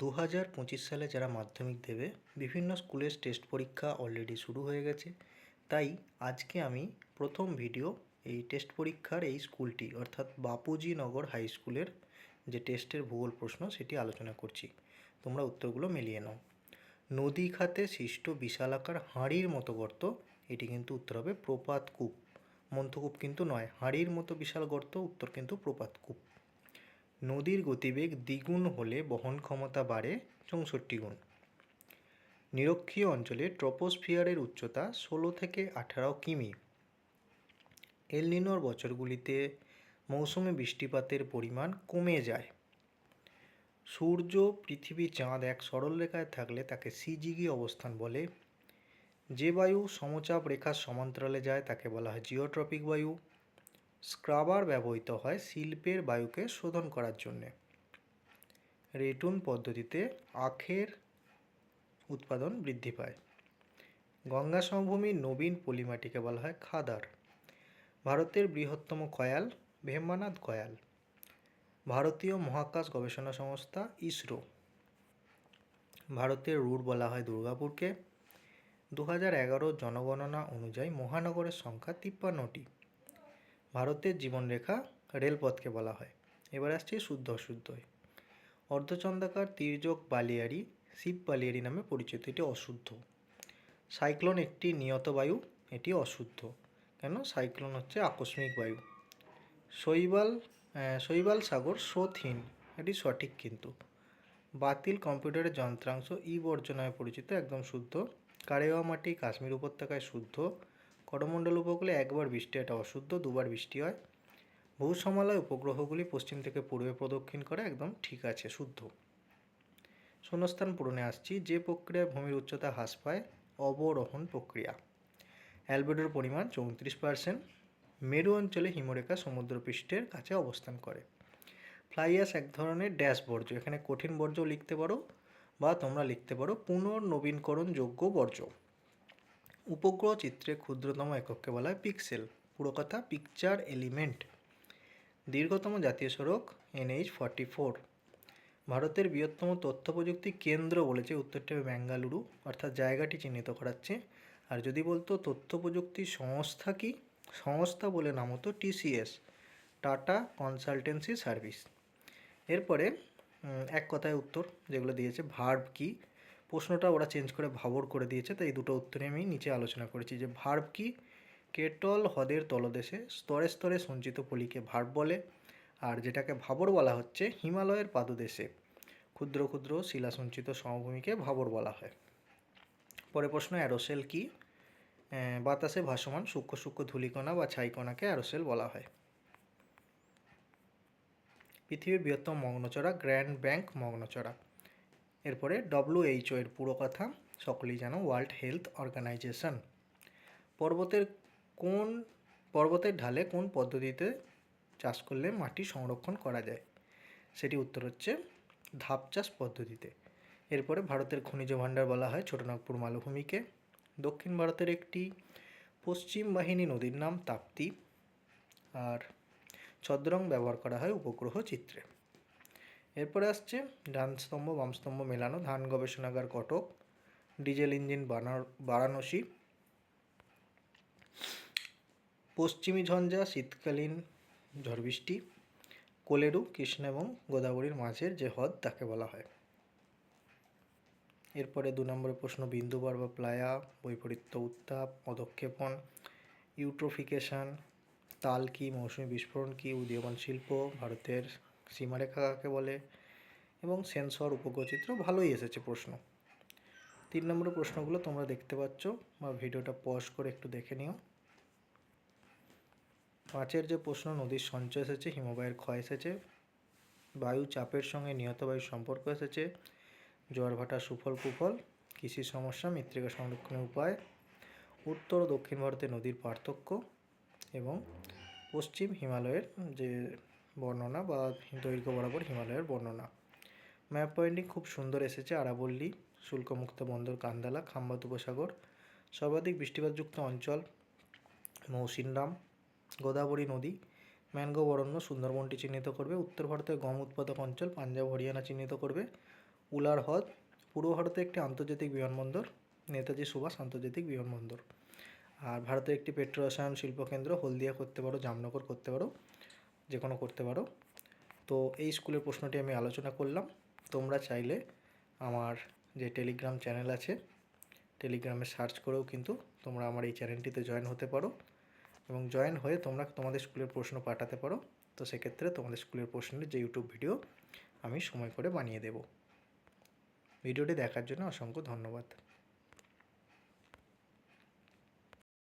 দু হাজার পঁচিশ সালে যারা মাধ্যমিক দেবে, বিভিন্ন স্কুলের টেস্ট পরীক্ষা অলরেডি শুরু হয়ে গেছে। তাই আজকে আমি প্রথম ভিডিও এই টেস্ট পরীক্ষার এই স্কুলটি, অর্থাৎ বাপুজি নগর হাই স্কুলের যে টেস্টের ভূগোল প্রশ্ন, সেটি আলোচনা করছি। তোমরা উত্তরগুলো মিলিয়ে নাও। নদী খাতে সৃষ্ট বিশালাকার হাঁড়ির মতো গর্ত, এটি কিন্তু উত্তর হবে প্রপাত কূপ মন্থকূপ কিন্তু নয়, হাঁড়ির মতো বিশাল গর্ত, উত্তর কিন্তু প্রপাত কূপ নদীর গতিবেগ দ্বিগুণ হলে বহন ক্ষমতা বাড়ে চৌষট্টি গুণ। নিরক্ষীয় অঞ্চলে ট্রপোস্ফিয়ারের উচ্চতা ষোলো থেকে আঠারো কিমি। এলনিনোর বছরগুলিতে মৌসুমে বৃষ্টিপাতের পরিমাণ কমে যায়। সূর্য পৃথিবী চাঁদ এক সরলরেখায় থাকলে তাকে সিজিগি অবস্থান বলে। যে বায়ু সমচাপ রেখার সমান্তরালে যায় তাকে বলা হয় জিওট্রপিক বায়ু। স্ক্রাবার ব্যবহৃত হয় শিল্পের বায়ুকে শোধন করার জন্যে। রেটুন পদ্ধতিতে আখের উৎপাদন বৃদ্ধি পায়। গঙ্গা সমভূমির নবীন পলিমাটিকে বলা হয় খাদার। ভারতের বৃহত্তম কয়াল ভেম্বানাথ কয়াল ভারতীয় মহাকাশ গবেষণা সংস্থা ইসরো। ভারতের রুট বলা হয় দুর্গাপুরকে। দু হাজার এগারো জনগণনা অনুযায়ী মহানগরের সংখ্যা তিপ্পান্নটি। ভারতের জীবনরেখা রেলপথকে বলা হয়। এবার আসছে শুদ্ধ অশুদ্ধই। অর্ধচন্দ্রাকার তির্যক বালিয়ারি শিব বালিয়ারি নামে পরিচিত। এটি অশুদ্ধ। সাইক্লোন একটি নিয়ত বায়ু, এটি অশুদ্ধ। কেন? সাইক্লোন হচ্ছে আকস্মিক বায়ু। শৈবাল শৈবাল সাগর স্রোতহীন। এটি সঠিক কিন্তু। বাতিল কম্পিউটারের যন্ত্রাংশ ই বর্জ্য নামে পরিচিত, একদম শুদ্ধ। কারেওয়া মাটি কাশ্মীর উপত্যকায় শুদ্ধ। করমণ্ডল উপকূলে একবার বৃষ্টি এটা অশুদ্ধ, দুবার বৃষ্টি হয়। ভূসমালয় উপগ্রহগুলি পশ্চিম থেকে পূর্বে প্রদক্ষিণ করে একদম ঠিক আছে, শুদ্ধ। শূন্যস্থান পূরণে আসছি, যে প্রক্রিয়ায় ভূমির উচ্চতা হ্রাস পায়, অবরোহণ প্রক্রিয়া। অ্যালবেডোর পরিমাণ চৌত্রিশ পার্সেন্ট। মেরু অঞ্চলে হিমরেখা সমুদ্রপৃষ্ঠের কাছে অবস্থান করে। ফ্লাই অ্যাশ এক ধরনের ড্যাশ বর্জ্য, এখানে কঠিন বর্জ্য লিখতে পারো বা তোমরা লিখতে পারো পুনর্নবীনকরণযোগ্য বর্জ্য। উপগ্রহ চিত্রে ক্ষুদ্রতম একককে বলা হয় পিক্সেল। পুরো কথা পিকচার এলিমেন্ট। দীর্ঘতম জাতীয় সড়ক, এনএইচ ফর্টি ফোর। ভারতের বৃহত্তম তথ্য প্রযুক্তি কেন্দ্র বলেছে উত্তরটি হবে বেঙ্গালুরু, অর্থাৎ জায়গাটি চিহ্নিত করাচ্ছে। আর যদি বলতো তথ্য প্রযুক্তি সংস্থা কি? সংস্থা বলে নাম হতো টিসিএস টাটা কনসালটেন্সি সার্ভিস। এরপরে এক কথায় উত্তর যেগুলো দিয়েছে ভার্ব কি? প্রশ্নটা ওরা চেঞ্জ করে ভাবর করে দিয়েছে, তাই দুটো উত্তরে আমি নিচে আলোচনা করেছি যে ভার্ব কি? কেটল হ্রদের তলদেশে স্তরে স্তরে সঞ্চিত পলিকে ভার্ব বলে, আর যেটাকে ভাবর বলা হচ্ছে হিমালয়ের পাদদেশে। ক্ষুদ্র ক্ষুদ্র শিলা সঞ্চিত সমভূমিকে ভাবর বলা হয়। পরে প্রশ্ন, অ্যারোসেল কি? বাতাসে ভাসমান সূক্ষ্ম সূক্ষ্ম ধূলিকণা বা ছাইকণাকে অ্যারোসেল বলা হয়। পৃথিবীর বৃহত্তম মগ্নচড়া, গ্র্যান্ড ব্যাংক মগ্নচড়া। এরপরে ডব্লিউএইচও এর পুরো কথা, সকলেই জানো ওয়ার্ল্ড হেলথ অর্গানাইজেশন পর্বতের কোন, পর্বতের ঢালে কোন পদ্ধতিতে চাষ করলে মাটি সংরক্ষণ করা যায়? সেটি উত্তর হচ্ছে ধাপ চাষ পদ্ধতিতে। এরপরে ভারতের খনিজ ভাণ্ডার বলা হয় ছোটনাগপুর মালভূমিকে। দক্ষিণ ভারতের একটি পশ্চিম বাহিনী নদীর নাম তাপ্তি। আর ছদ্রং ব্যবহার করা হয় উপগ্রহ চিত্রে। এরপরে আসছে ডান স্তম্ভ বাম স্তম্ভ মেলানো, ধান গবেষণাগার কটক, ডিজেল ইঞ্জিন বারাণসী, পশ্চিমী ঝঞ্ঝা, শীতকালীন ঝড় বৃষ্টি কোলেরু, কৃষ্ণ এবং গোদাবরীর মাঝের যে হ্রদ তাকে বলা হয়। এরপরে দু নম্বরের প্রশ্ন বিন্দুবার বা প্লায়া, বৈপরীত্য উত্তাপ, পদক্ষেপণ, ইউট্রোফিকেশন, তাল কি, মৌসুমী বিস্ফোরণ কি, উদীয়মান শিল্প, ভারতের সীমারেখা কাকে বলে? এবং সেন্সর উপগ্রহচিত্র, ভালোই এসেছে প্রশ্ন। তিন নম্বরের প্রশ্নগুলো তোমরা দেখতে পাচ্ছ, বা ভিডিওটা পজ করে একটু দেখে নিও। পাঁচের যে প্রশ্ন, নদীর সঞ্চয় এসেছে, হিমবাহের ক্ষয় এসেছে, বায়ু চাপের সঙ্গে নিহত বায়ুর সম্পর্ক এসেছে, জোয়ার ভাটা সুফল কুফল, কৃষি সমস্যা, মৃত্তিকা সংরক্ষণের উপায়, উত্তর ও দক্ষিণ ভারতে নদীর পার্থক্য, এবং পশ্চিম হিমালয়ের যে বর্ণনা বা দৈর্ঘ্য বরাবর হিমালয়ের বর্ণনা। ম্যাপ পয়েন্টিং খুব সুন্দর এসেছে আরাবল্লী, শুল্কমুক্ত বন্দর কান্দালা, খাম্বাত উপসাগর, সর্বাধিক বৃষ্টিপাতযুক্ত অঞ্চল মৌসিনরাম, গোদাবরী নদী, ম্যানগ্রোভ অরণ্য সুন্দরবনটি চিহ্নিত করবে, উত্তর ভারতের গম উৎপাদক অঞ্চল পাঞ্জাব, হরিয়ানা চিহ্নিত করবে, উলার হ্রদ, পূর্ব ভারতে একটি আন্তর্জাতিক বিমানবন্দর, নেতাজি সুভাষ আন্তর্জাতিক বিমানবন্দর। আর ভারতের একটি পেট্রো রসায়ন শিল্পকেন্দ্র হলদিয়া করতে পারো, জামনগর করতে পারো যে কোনো করতে পারো। তো এই স্কুলের প্রশ্নটি আমি আলোচনা করলাম। তোমরা চাইলে আমার যে টেলিগ্রাম চ্যানেল আছে, টেলিগ্রামে সার্চ করেও কিন্তু তোমরা আমার এই চ্যানেলটিতে জয়েন হতে পারো। এবং জয়েন হয়ে তোমরা তোমাদের স্কুলের প্রশ্ন পাঠাতে পারো। তো সেক্ষেত্রে তোমাদের স্কুলের প্রশ্নের যে ইউটিউব ভিডিও আমি সময় করে বানিয়ে দেব। ভিডিওটি দেখার জন্য অসংখ্য ধন্যবাদ।